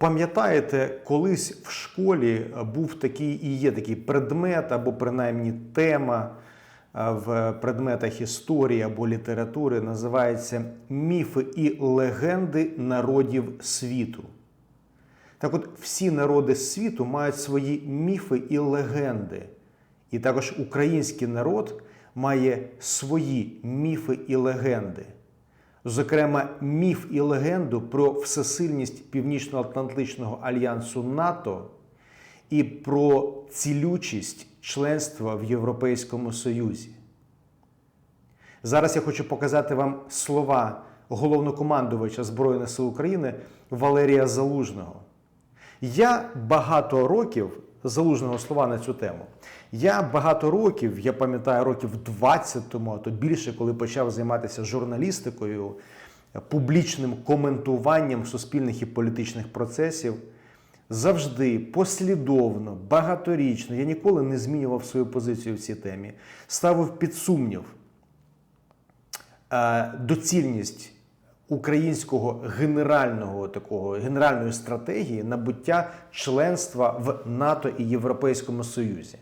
пам'ятаєте, колись в школі був такий і є такий предмет, або принаймні тема е, в предметах історії або літератури, називається Міфи і легенди народів світу. Так от, всі народи світу мають свої міфи і легенди. І також український народ має свої міфи і легенди. Зокрема, міф і легенду про всесильність Північно-Атлантичного альянсу НАТО і про цілючість членства в Європейському Союзі. Зараз я хочу показати вам слова головнокомандувача Збройних сил України Валерія Залужного. Я багато років залужного слова на цю тему. Я багато років, я пам'ятаю, років 20 тому, а то більше, коли почав займатися журналістикою, публічним коментуванням суспільних і політичних процесів, завжди послідовно, багаторічно, я ніколи не змінював свою позицію в цій темі, ставив під сумнів е, доцільність українського генерального такого генеральної стратегії набуття членства в НАТО і Європейському Союзі.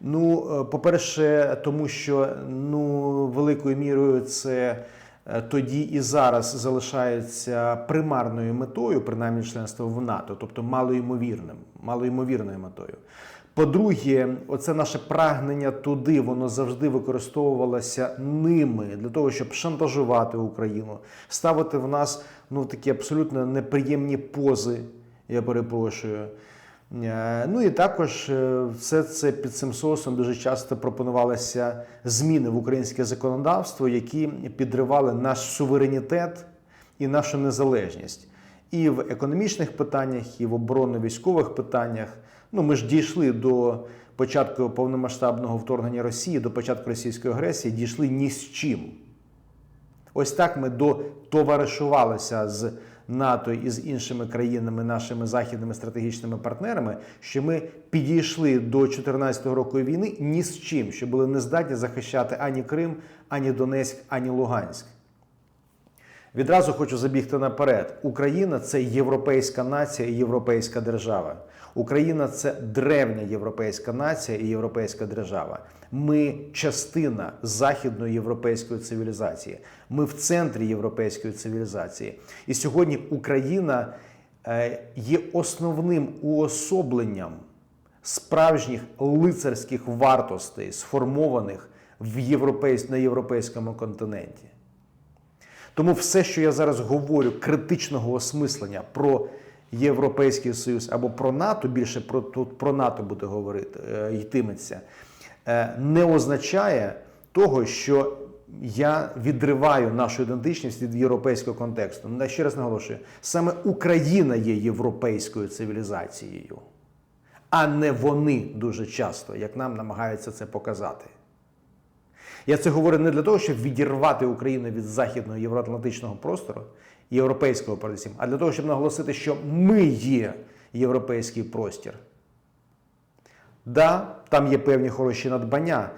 Ну, е, по-перше, тому що ну, великою мірою це е, тоді і зараз залишається примарною метою, принаймні членство в НАТО, тобто малоймовірним, малоймовірною метою. По-друге, оце наше прагнення туди, воно завжди використовувалося ними для того, щоб шантажувати Україну, ставити в нас ну такі абсолютно неприємні пози. Я перепрошую. Е, Ну і також е, все це під цим соусом дуже часто пропонувалися зміни в українське законодавство, які підривали наш суверенітет і нашу незалежність. І в економічних питаннях, і в оборонно-військових питаннях. Ну, ми ж дійшли до початку повномасштабного вторгнення Росії, до початку російської агресії, дійшли ні з чим. Ось так ми дотоваришувалися з НАТО і з іншими країнами, нашими західними стратегічними партнерами, що ми підійшли до 2014 року війни ні з чим, що були не здатні захищати ані Крим, ані Донецьк, ані Луганськ. Відразу хочу забігти наперед. Україна це європейська нація і європейська держава. Україна це древня європейська нація і європейська держава. Ми частина західної європейської цивілізації. Ми в центрі європейської цивілізації. І сьогодні Україна е, є основним уособленням справжніх лицарських вартостей, сформованих в європейсь... на європейському континенті. Тому все, що я зараз говорю, критичного осмислення про Європейський Союз або про НАТО, більше про тут про НАТО буде говорити, е, йтиметься, е, не означає того, що я відриваю нашу ідентичність від європейського контексту. Ну, Я ще раз наголошую, саме Україна є європейською цивілізацією, а не вони дуже часто, як нам намагаються це показати. Я це говорю не для того, щоб відірвати Україну від західного євроатлантичного простору, європейського передусім, а для того, щоб наголосити, що ми є європейський простір. Да, там є певні хороші надбання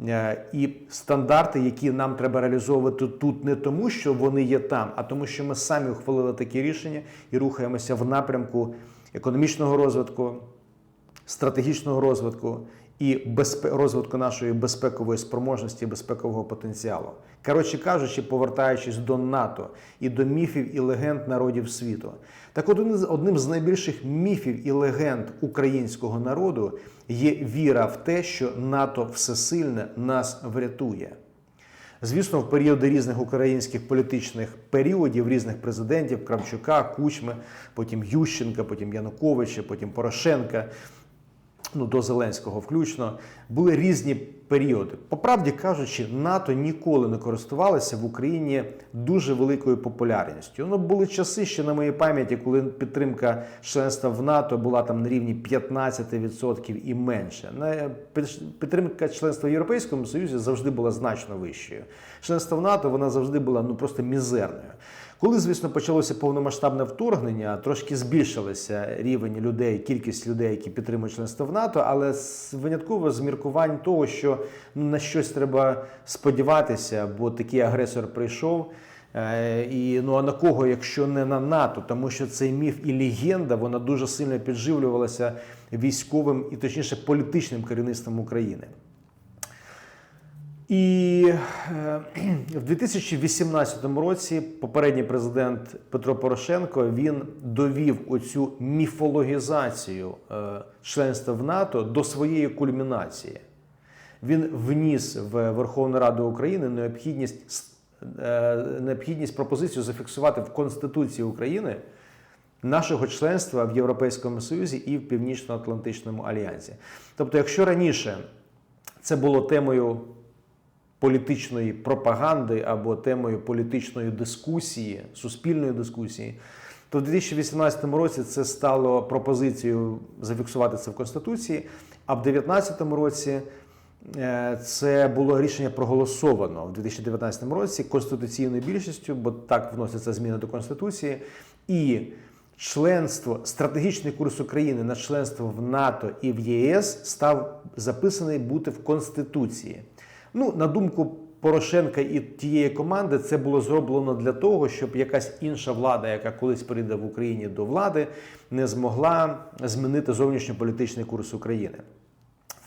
е, і стандарти, які нам треба реалізовувати тут не тому, що вони є там, а тому, що ми самі ухвалили такі рішення і рухаємося в напрямку економічного розвитку, стратегічного розвитку і безпе... розвитку нашої безпекової спроможності, безпекового потенціалу. Коротше кажучи, повертаючись до НАТО і до міфів і легенд народів світу, так один з одним з найбільших міфів і легенд українського народу є віра в те, що НАТО всесильне нас врятує. Звісно, в періоди різних українських політичних періодів, різних президентів Кравчука, Кучми, потім Ющенка, потім Януковича, потім Порошенка, ну до Зеленського включно, були різні періоди. По правді кажучи, НАТО ніколи не користувалося в Україні дуже великою популярністю. Ну були часи ще на моїй пам'яті, коли підтримка членства в НАТО була там на рівні 15% і менше. Підтримка членства в Європейському Союзі завжди була значно вищою. Членство в НАТО вона завжди була ну просто мізерною. Коли, звісно, почалося повномасштабне вторгнення, трошки збільшилося рівень людей, кількість людей, які підтримують членство в НАТО, але винятково з міркувань того, що ну, на щось треба сподіватися, бо такий агресор прийшов. Е, І ну а на кого, якщо не на НАТО, тому що цей міф і легенда вона дуже сильно підживлювалася військовим і точніше політичним керівництвом України. І е, в 2018 році попередній президент Петро Порошенко він довів оцю міфологізацію е, членства в НАТО до своєї кульмінації. Він вніс в Верховну Раду України необхідність, е, необхідність пропозицію зафіксувати в Конституції України нашого членства в Європейському Союзі і в Північно-Атлантичному альянсі. Тобто, якщо раніше це було темою політичної пропаганди або темою політичної дискусії, суспільної дискусії, то в 2018 році це стало пропозицією зафіксувати це в Конституції, а в 2019 році е, це було рішення проголосовано в 2019 році конституційною більшістю, бо так вносяться зміни до Конституції. І членство, стратегічний курс України на членство в НАТО і в ЄС став записаний бути в Конституції. Ну, на думку Порошенка і тієї команди, це було зроблено для того, щоб якась інша влада, яка колись прийде в Україні до влади, не змогла змінити зовнішньополітичний курс України.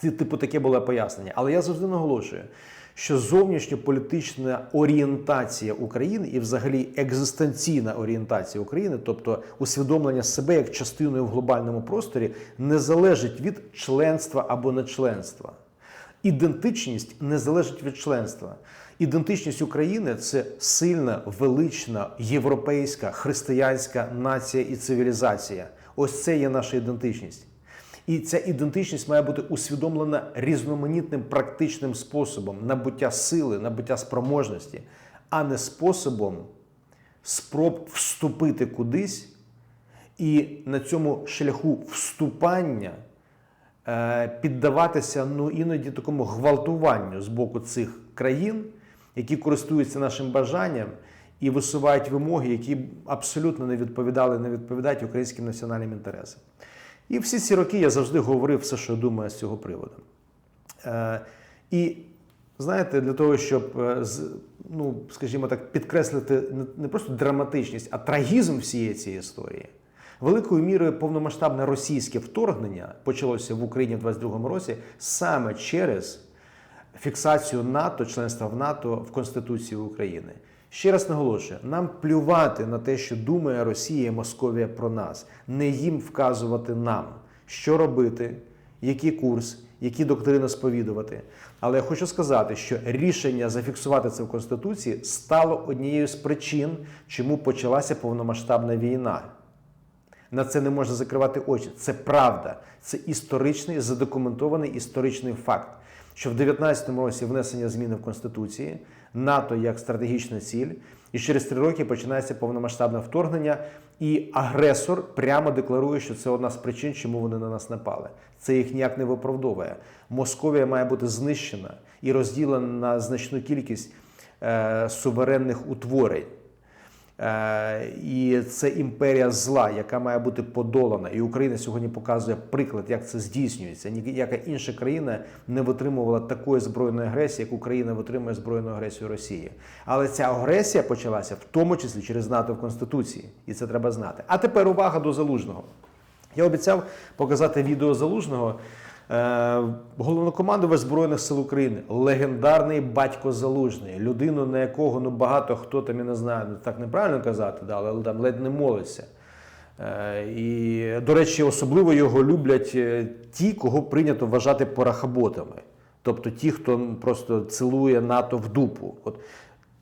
Це, типу, таке було пояснення. Але я завжди наголошую, що зовнішньополітична орієнтація України і, взагалі, екзистенційна орієнтація України, тобто усвідомлення себе як частиною в глобальному просторі, не залежить від членства або нечленства. Ідентичність не залежить від членства. Ідентичність України це сильна, велична, європейська, християнська нація і цивілізація. Ось це є наша ідентичність. І ця ідентичність має бути усвідомлена різноманітним практичним способом набуття сили, набуття спроможності, а не способом спроб вступити кудись і на цьому шляху вступання піддаватися ну, іноді такому гвалтуванню з боку цих країн, які користуються нашим бажанням і висувають вимоги, які абсолютно не відповідали, не відповідають українським національним інтересам. І всі ці роки я завжди говорив все, що думаю з цього приводу. Е, і знаєте, для того, щоб, е, ну, скажімо так, підкреслити не просто драматичність, а трагізм всієї цієї історії, великою мірою повномасштабне російське вторгнення почалося в Україні в 22-му році саме через фіксацію НАТО, членства в НАТО в Конституції України. Ще раз наголошую: нам плювати на те, що думає Росія і Московія про нас, не їм вказувати нам, що робити, який курс, які доктрини сповідувати. Але я хочу сказати, що рішення зафіксувати це в Конституції стало однією з причин, чому почалася повномасштабна війна. На це не можна закривати очі. Це правда. Це історичний, задокументований історичний факт, що в 19-му році внесення зміни в Конституції, НАТО як стратегічна ціль, і через три роки починається повномасштабне вторгнення, і агресор прямо декларує, що це одна з причин, чому вони на нас напали. Це їх ніяк не виправдовує. Московія має бути знищена і розділена на значну кількість е, суверенних утворень. Е, І це імперія зла, яка має бути подолана. І Україна сьогодні показує приклад, як це здійснюється. Ніяка інша країна не витримувала такої збройної агресії, як Україна витримує збройну агресію Росії. Але ця агресія почалася в тому числі через НАТО в Конституції, і це треба знати. А тепер увага до залужного. Я обіцяв показати відео залужного. Е, Головнокомандувач Збройних сил України, легендарний батько Залужний, людину, на якого ну багато хто там я не знаю, ну так неправильно казати, да, але там ледь не молиться. Е, І, до речі, особливо його люблять е, ті, кого прийнято вважати порахоботами. Тобто ті, хто просто цілує НАТО в дупу. От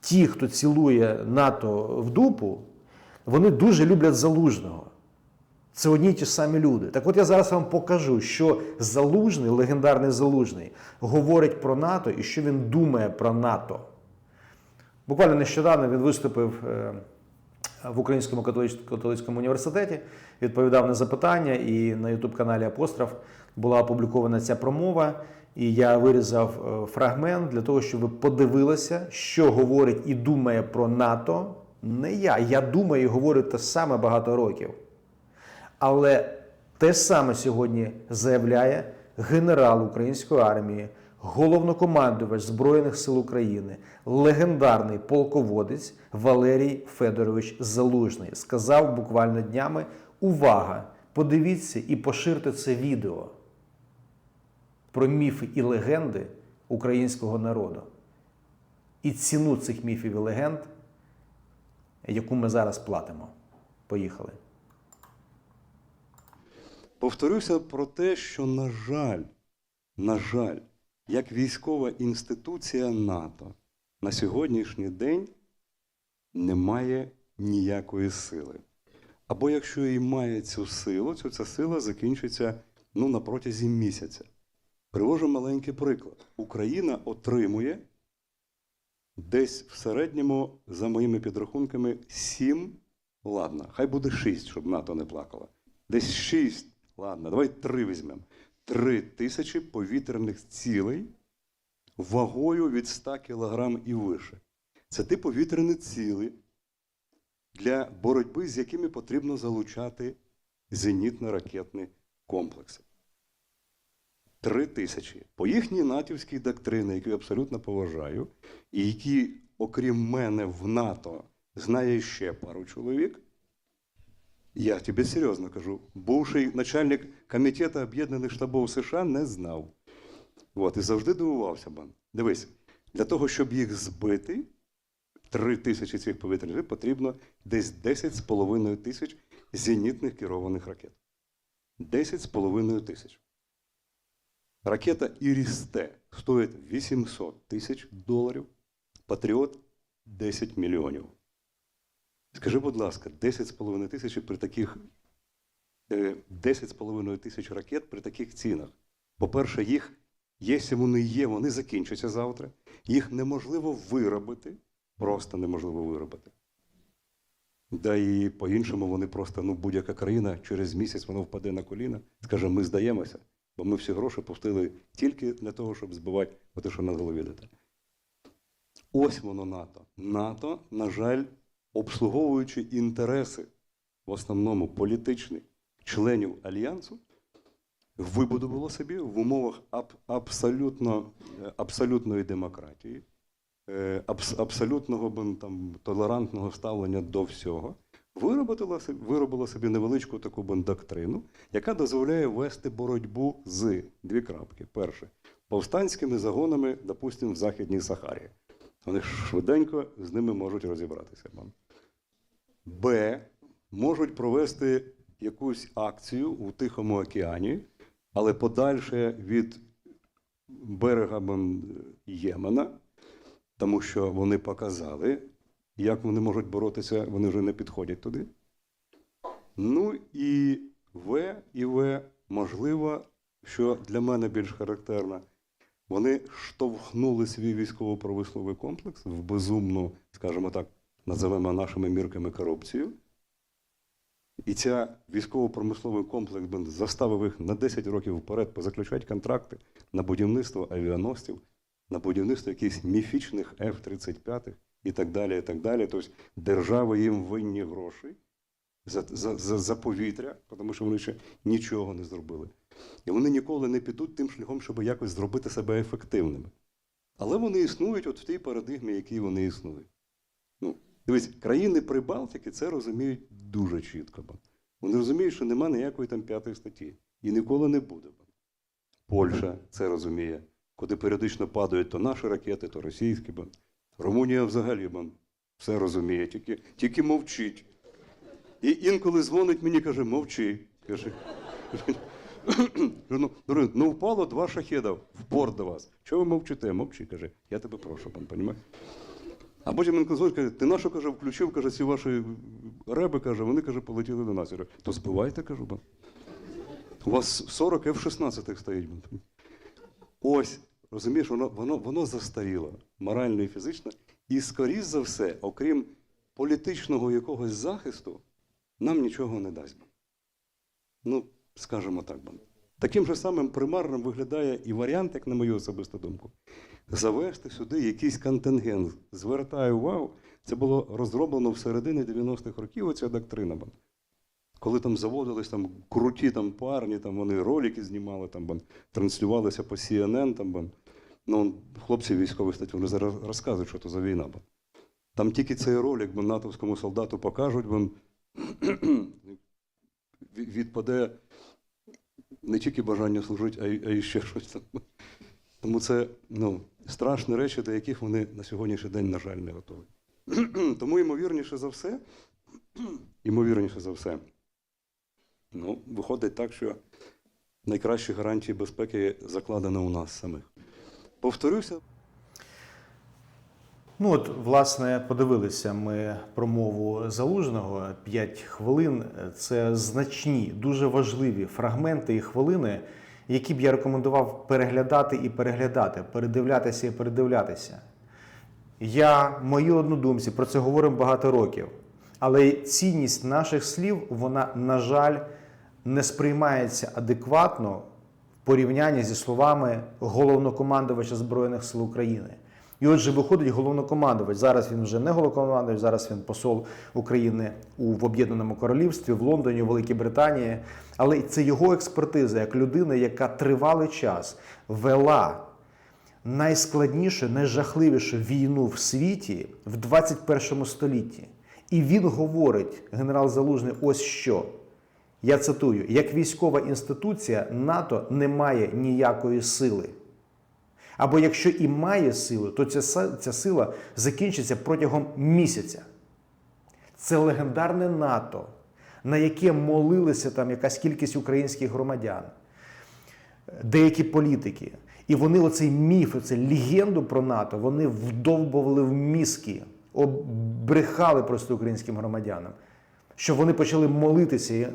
ті, хто цілує НАТО в дупу, вони дуже люблять залужного. Це одні й ті самі люди. Так от я зараз вам покажу, що залужний, легендарний залужний, говорить про НАТО і що він думає про НАТО. Буквально нещодавно він виступив е, в Українському католицькому університеті, відповідав на запитання, і на Ютуб-каналі Апостроф була опублікована ця промова. І я вирізав е, фрагмент для того, щоб ви подивилися, що говорить і думає про НАТО. Не я. Я думаю і говорю те саме багато років. Але те саме сьогодні заявляє генерал української армії, головнокомандувач Збройних сил України, легендарний полководець Валерій Федорович Залужний сказав буквально днями: увага! Подивіться і поширте це відео про міфи і легенди українського народу. І ціну цих міфів і легенд, яку ми зараз платимо. Поїхали. Повторюся про те, що, на жаль, на жаль, як військова інституція НАТО на сьогоднішній день не має ніякої сили. Або якщо і має цю силу, то ця сила закінчиться ну, на протязі місяця. Привожу маленький приклад. Україна отримує десь в середньому, за моїми підрахунками, 7, ладно, хай буде 6, щоб НАТО не плакало. Десь 6, ладно, давай 3 візьмемо. 3 тисячі повітряних цілей вагою від 100 кг і вище. Це ті повітряні цілі, для боротьби з якими потрібно залучати зенітно-ракетні комплекси. Три тисячі. По їхній натівській доктрині, яку я абсолютно поважаю, і які, окрім мене, в НАТО знає ще пару чоловік. Я тобі серйозно кажу, бувший начальник комітету Об'єднаних штабів США не знав. От, і завжди дивувався бан. Дивись, для того, щоб їх збити, три тисячі цих повітряних потрібно десь 10,5 тисяч зенітних керованих ракет. 10,5 тисяч. Ракета Іріс-Т стоїть 800 тисяч доларів, Патріот 10 мільйонів. Скажи, будь ласка, 10,5 тисяч при таких е, 10,5 тисяч ракет при таких цінах. По-перше, їх, якщо вони є, вони закінчаться завтра. Їх неможливо виробити, просто неможливо виробити. Да і по-іншому вони просто, ну, будь-яка країна через місяць воно впаде на коліна, скаже, ми здаємося, бо ми всі гроші пустили тільки для того, щоб збивати те, що на голові летить. Ось воно НАТО. НАТО, на жаль, обслуговуючи інтереси, в основному політичні членів альянсу, вибудувало собі в умовах аб- абсолютно, е, абсолютної демократії, е, абс- абсолютного там, толерантного ставлення до всього, виробила, виробила собі невеличку таку б, доктрину, яка дозволяє вести боротьбу з дві крапки. Перше, повстанськими загонами, допустимо, в Західній Сахарі. Вони швиденько з ними можуть розібратися. Б. Можуть провести якусь акцію у Тихому океані, але подальше від берега Ємена, тому що вони показали, як вони можуть боротися, вони вже не підходять туди. Ну і В і В, можливо, що для мене більш характерно, вони штовхнули свій військово-промисловий комплекс в безумну, скажімо так, називаємо нашими мірками корупцію. І ця військово-промисловий комплекс заставив їх на 10 років вперед позаключати контракти на будівництво авіаносців, на будівництво якихось міфічних F-35 і так далі. і так далі. Тобто держави їм винні гроші за, за, за, за повітря, тому що вони ще нічого не зробили. І вони ніколи не підуть тим шляхом, щоб якось зробити себе ефективними. Але вони існують от в тій парадигмі, якій вони існують. Дивись, країни Прибалтики це розуміють дуже чітко. Вони розуміють, що нема ніякої там п'ятої статті. І ніколи не буде. Польща це розуміє, куди періодично падають то наші ракети, то російські. Румунія взагалі все розуміє, тільки, тільки мовчить. І інколи дзвонить мені, каже, мовчи. Каже, ну, ну впало два шахеда в порт до вас. Чого ви мовчите? Мовчи, каже, я тебе прошу, пан, понімаєш? А потім він каже, ти нашу, каже, включив, каже, ці ваші реби, каже, вони, каже, полетіли до нас. Я то збивайте, кажу, бо. У вас 40 F-16 стоїть. Ось, розумієш, воно, воно, воно застаріло, морально і фізично. І, скоріш за все, окрім політичного якогось захисту, нам нічого не дасть. Ну, скажімо так. Таким же самим примарним виглядає і варіант, як на мою особисту думку, завести сюди якийсь контингент. Звертаю увагу, це було розроблено в середині 90-х років, оця доктрина. Коли там заводились там круті там парні, там вони ролики знімали, там транслювалися по CNN, там, Ну, хлопці військові статті, вони зараз розказують, що це за війна. Там тільки цей ролик, бо натовському солдату покажуть, бо відпаде не тільки бажання служити, а й, ще щось там. Тому це ну, страшні речі, до яких вони на сьогоднішній день, на жаль, не готові. Тому ймовірніше за все, ймовірніше за все, ну, виходить так, що найкращі гарантії безпеки закладено у нас самих. Повторюся, Ну от, власне, подивилися ми промову залужного 5 хвилин. Це значні, дуже важливі фрагменти і хвилини, які б я рекомендував переглядати і переглядати, передивлятися і передивлятися. Я, мої однодумці, про це говоримо багато років. Але цінність наших слів, вона, на жаль, не сприймається адекватно в порівнянні зі словами головнокомандувача Збройних сил України. І отже, виходить головнокомандувач. Зараз він вже не головнокомандувач, зараз він посол України у в Об'єднаному Королівстві, в Лондоні, у Великій Британії. Але це його експертиза як людина, яка тривалий час вела найскладнішу, найжахливішу війну в світі в 21 столітті. І він говорить, генерал Залужний, ось що. Я цитую: як військова інституція, НАТО не має ніякої сили. Або якщо і має силу, то ця, ця сила закінчиться протягом місяця. Це легендарне НАТО, на яке молилися там якась кількість українських громадян деякі політики. І вони оцей міф, оцей легенду про НАТО, вони вдовбували в мізки, обрехали просто українським громадянам, що вони почали молитися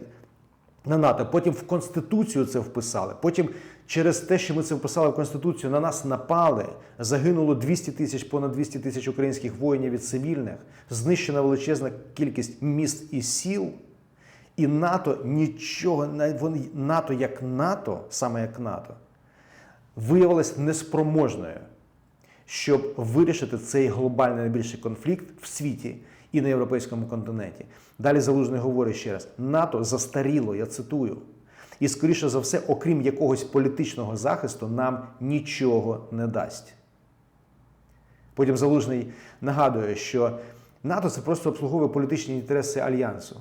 на НАТО. Потім в Конституцію це вписали. Потім через те, що ми це вписали в Конституцію, на нас напали. Загинуло 200 тисяч, понад 200 тисяч українських воїнів від цивільних, знищена величезна кількість міст і сіл. І НАТО нічого, вони- НАТО як НАТО, саме як НАТО, виявилось неспроможною, щоб вирішити цей глобальний найбільший конфлікт в світі і на європейському континенті. Далі Залужний говорить ще раз: НАТО застаріло, я цитую. І, скоріше за все, окрім якогось політичного захисту, нам нічого не дасть. Потім Залужний нагадує, що НАТО це просто обслуговує політичні інтереси альянсу,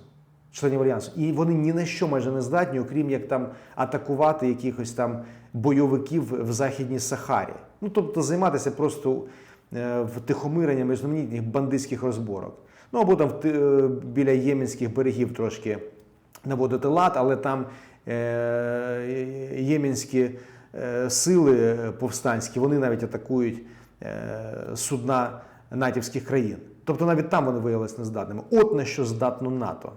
членів альянсу. І вони ні на що майже не здатні, окрім як там атакувати якихось там бойовиків в Західній Сахарі. Ну тобто займатися просто е, втихомиренням різноманітних бандитських розборок. Ну або там е, біля єменських берегів трошки наводити лад, але там єменські е, сили повстанські, вони навіть атакують е, судна натівських країн. Тобто навіть там вони виявилися нездатними. От на що здатно НАТО.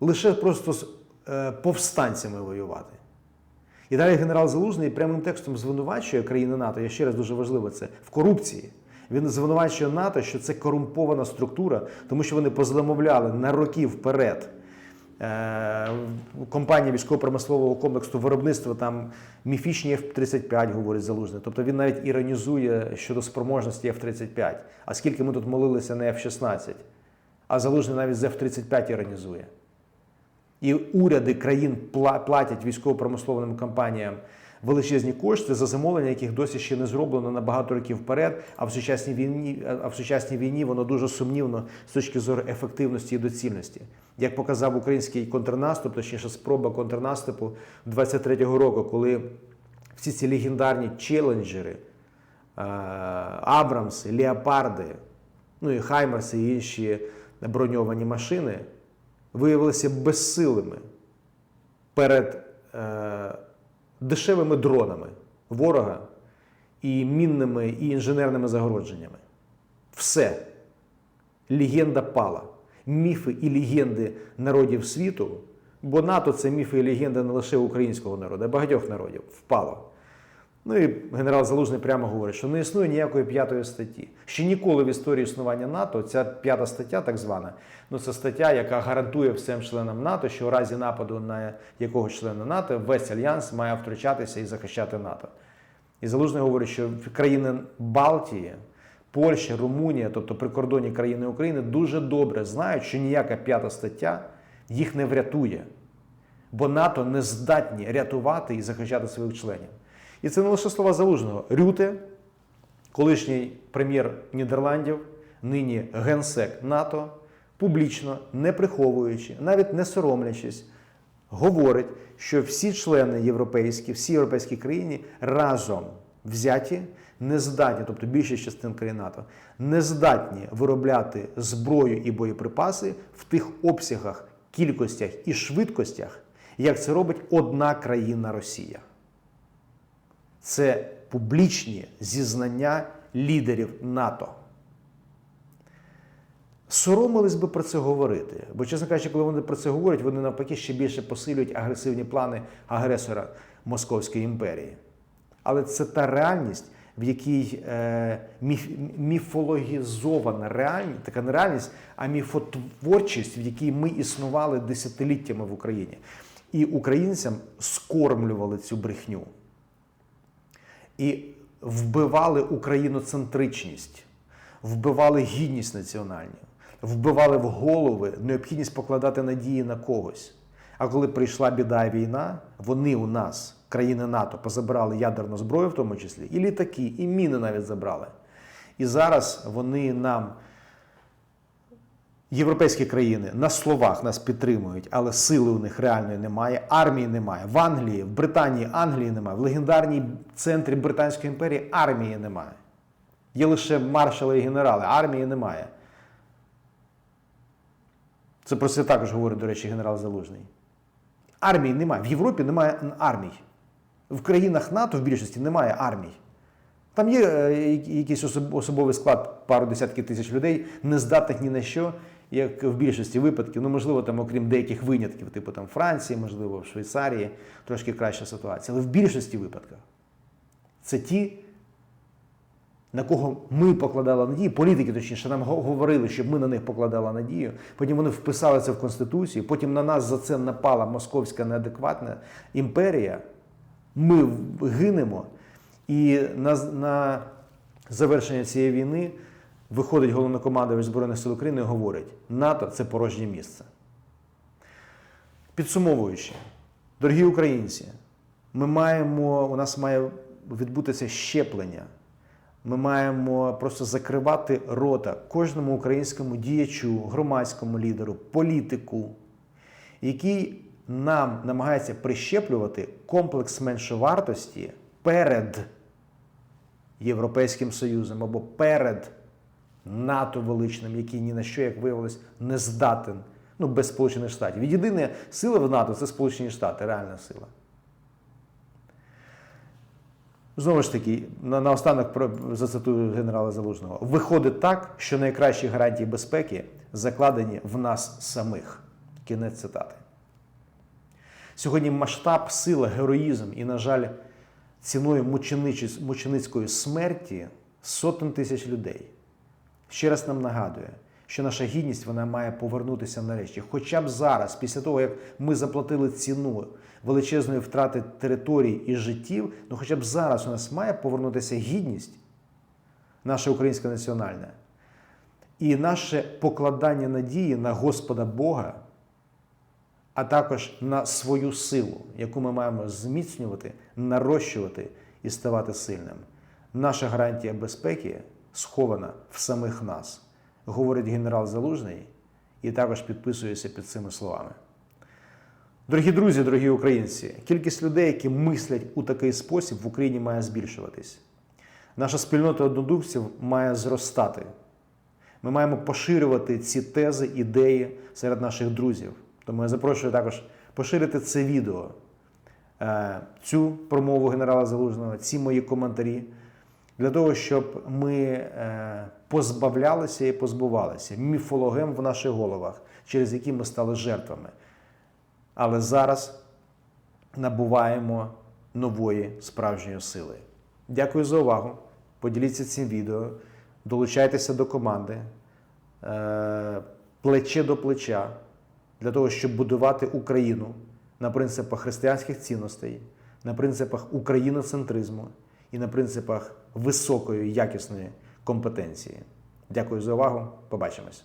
Лише просто з е, повстанцями воювати. І далі генерал Залужний прямим текстом звинувачує країни НАТО, я ще раз дуже важливо це, в корупції. Він звинувачує НАТО, що це корумпована структура, тому що вони позамовляли на роки вперед е, компанії військово-промислового комплексу виробництва там міфічні F-35, говорить Залужний. Тобто він навіть іронізує щодо спроможності F-35. А скільки ми тут молилися на F-16, а Залужний навіть з F-35 іронізує. І уряди країн платять військово-промисловим компаніям величезні кошти за замовлення, яких досі ще не зроблено на багато років вперед. А в сучасній війні, а в сучасній війні воно дуже сумнівно з точки зору ефективності і доцільності. Як показав український контрнаступ, точніше спроба контрнаступу 23-го року, коли всі ці легендарні челенджери, е, Абрамси, Леопарди, ну і Хаймерси і інші броньовані машини виявилися безсилими перед е, дешевими дронами ворога і мінними і інженерними загородженнями. Все. Легенда пала. Міфи і легенди народів світу, бо НАТО це міфи і легенди не лише українського народу, а багатьох народів впало. Ну і генерал Залужний прямо говорить, що не існує ніякої п'ятої статті. Ще ніколи в історії існування НАТО ця п'ята стаття, так звана, ну це стаття, яка гарантує всім членам НАТО, що у разі нападу на якогось члена НАТО весь альянс має втручатися і захищати НАТО. І Залужний говорить, що країни Балтії, Польща, Румунія, тобто прикордонні країни України, дуже добре знають, що ніяка п'ята стаття їх не врятує, бо НАТО не здатні рятувати і захищати своїх членів. І це не лише слова залужного. Рюте, колишній прем'єр Нідерландів, нині генсек НАТО, публічно, не приховуючи, навіть не соромлячись, говорить, що всі члени європейські, всі європейські країни разом взяті не здатні, тобто більшість частин країн НАТО, не здатні виробляти зброю і боєприпаси в тих обсягах, кількостях і швидкостях, як це робить одна країна Росія. Це публічні зізнання лідерів НАТО. Соромились би про це говорити. Бо, чесно кажучи, коли вони про це говорять, вони навпаки ще більше посилюють агресивні плани агресора Московської імперії. Але це та реальність, в якій е, міф, міфологізована реальність, така не реальність, а міфотворчість, в якій ми існували десятиліттями в Україні. І українцям скормлювали цю брехню і вбивали україноцентричність, вбивали гідність національну, вбивали в голови необхідність покладати надії на когось. А коли прийшла біда і війна, вони у нас, країни НАТО, позабирали ядерну зброю, в тому числі, і літаки, і міни навіть забрали. І зараз вони нам. Європейські країни на словах нас підтримують, але сили у них реальної немає. Армії немає. В Англії, в Британії Англії немає. В легендарній центрі Британської імперії армії немає. Є лише маршали і генерали, армії немає. Це про це також говорить, до речі, генерал Залужний. Армії немає. В Європі немає армій. В країнах НАТО в більшості немає армій. Там є е, якийсь особовий склад, пару десятків тисяч людей, не здатних ні на що, як в більшості випадків. Ну, можливо, там, окрім деяких винятків, типу там Франції, можливо, в Швейцарії, трошки краща ситуація. Але в більшості випадків це ті, на кого ми покладали надію, політики, точніше, нам говорили, щоб ми на них покладали надію. Потім вони вписали це в Конституцію, потім на нас за це напала московська неадекватна імперія. Ми гинемо. І на, на завершення цієї війни виходить головнокомандувач Збройних сил України і говорить: НАТО це порожнє місце. Підсумовуючи, дорогі українці, ми маємо, у нас має відбутися щеплення. Ми маємо просто закривати рота кожному українському діячу, громадському лідеру, політику, який нам намагається прищеплювати комплекс меншовартості перед Європейським Союзом або перед НАТО величним, який ні на що, як виявилось, не здатен. Ну, без Сполучених Штатів. Від єдина сила в НАТО це Сполучені Штати, реальна сила. Знову ж таки, на, наостанок про- зацитую генерала Залужного. Виходить так, що найкращі гарантії безпеки закладені в нас самих. Кінець цитати. Сьогодні масштаб, сила, героїзм і, на жаль, ціною мученицької смерті сотень тисяч людей. Ще раз нам нагадує, що наша гідність вона має повернутися нарешті. Хоча б зараз, після того, як ми заплатили ціну величезної втрати територій і життів, ну хоча б зараз у нас має повернутися гідність, наша українська національна, і наше покладання надії на Господа Бога, а також на свою силу, яку ми маємо зміцнювати, нарощувати і ставати сильним. Наша гарантія безпеки схована в самих нас, говорить генерал Залужний, і також підписується під цими словами. Дорогі друзі, дорогі українці, кількість людей, які мислять у такий спосіб, в Україні має збільшуватись. Наша спільнота однодумців має зростати. Ми маємо поширювати ці тези, ідеї серед наших друзів. Тому я запрошую також поширити це відео, е, цю промову генерала Залужного, ці мої коментарі, для того, щоб ми е, позбавлялися і позбувалися міфологем в наших головах, через які ми стали жертвами. Але зараз набуваємо нової справжньої сили. Дякую за увагу. Поділіться цим відео, долучайтеся до команди е, плече до плеча для того, щоб будувати Україну на принципах християнських цінностей, на принципах україноцентризму і на принципах високої якісної компетенції. Дякую за увагу. Побачимось.